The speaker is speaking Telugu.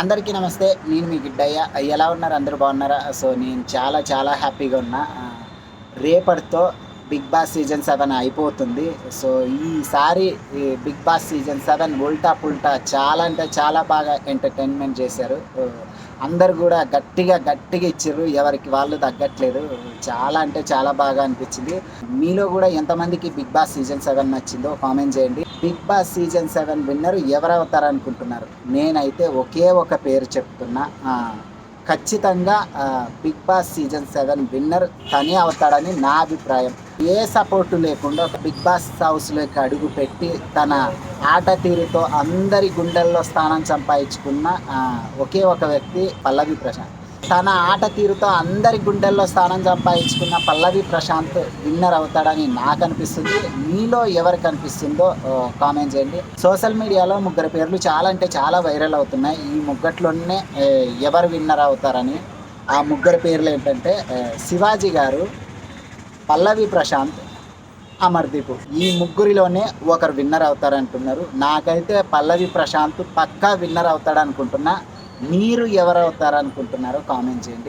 అందరికీ నమస్తే. నేను మీ గిడ్డయ్య. ఎలా ఉన్నారు? అందరూ బాగున్నారా? సో నేను చాలా చాలా హ్యాపీగా ఉన్నా. రేపటితో బిగ్ బాస్ సీజన్ సెవెన్ అయిపోతుంది. సో ఈసారి Big Boss season seven Ulta Pulta చాలా అంటే చాలా బాగా ఎంటర్టైన్మెంట్ చేశారు. అందరు కూడా గట్టిగా గట్టిగా ఇచ్చారు ఎవరికి వాళ్ళు తగ్గట్లేదు. చాలా అంటే చాలా బాగా అనిపించింది. మీలో కూడా ఎంతమందికి బిగ్ బాస్ సీజన్ సెవెన్ నచ్చిందో కామెంట్ చేయండి. Big Boss season seven winner ఎవరవుతారనుకుంటున్నారు అనుకుంటున్నారు? నేనైతే ఒకే ఒక పేరు చెప్తున్నా. ఖచ్చితంగా Big Boss season seven winner తనే అవుతాడని నా అభిప్రాయం. ఏ సపోర్టు లేకుండా ఒక బిగ్ బాస్ హౌస్లోకి అడుగు పెట్టి తన ఆట తీరుతో అందరి గుండెల్లో స్థానం సంపాదించుకున్న ఒకే ఒక వ్యక్తి పల్లవి ప్రశాంత్. తన ఆట తీరుతో అందరి గుండెల్లో స్థానం సంపాదించుకున్న పల్లవి ప్రశాంత్ విన్నర్ అవుతాడని నాకు అనిపిస్తుంది. మీలో ఎవరు కనిపిస్తుందో కామెంట్ చేయండి. సోషల్ మీడియాలో ముగ్గురు పేర్లు చాలా అంటే చాలా వైరల్ అవుతున్నాయి. ఈ ముగ్గట్లోనే ఎవరు విన్నర్ అవుతారని ఆ ముగ్గురు పేర్లు ఏంటంటే శివాజీ గారు పల్లవి ప్రశాంత్ అమర్దీప్ ఈ ముగ్గురిలోనే ఒకరు విన్నర్ అవుతారంటున్నారు నాకైతే పల్లవి ప్రశాంత్ పక్కా విన్నర్ అవుతాడు అనుకుంటున్నా. మీరు ఎవరు అవుతారు అనుకుంటున్నారో కామెంట్ చేయండి.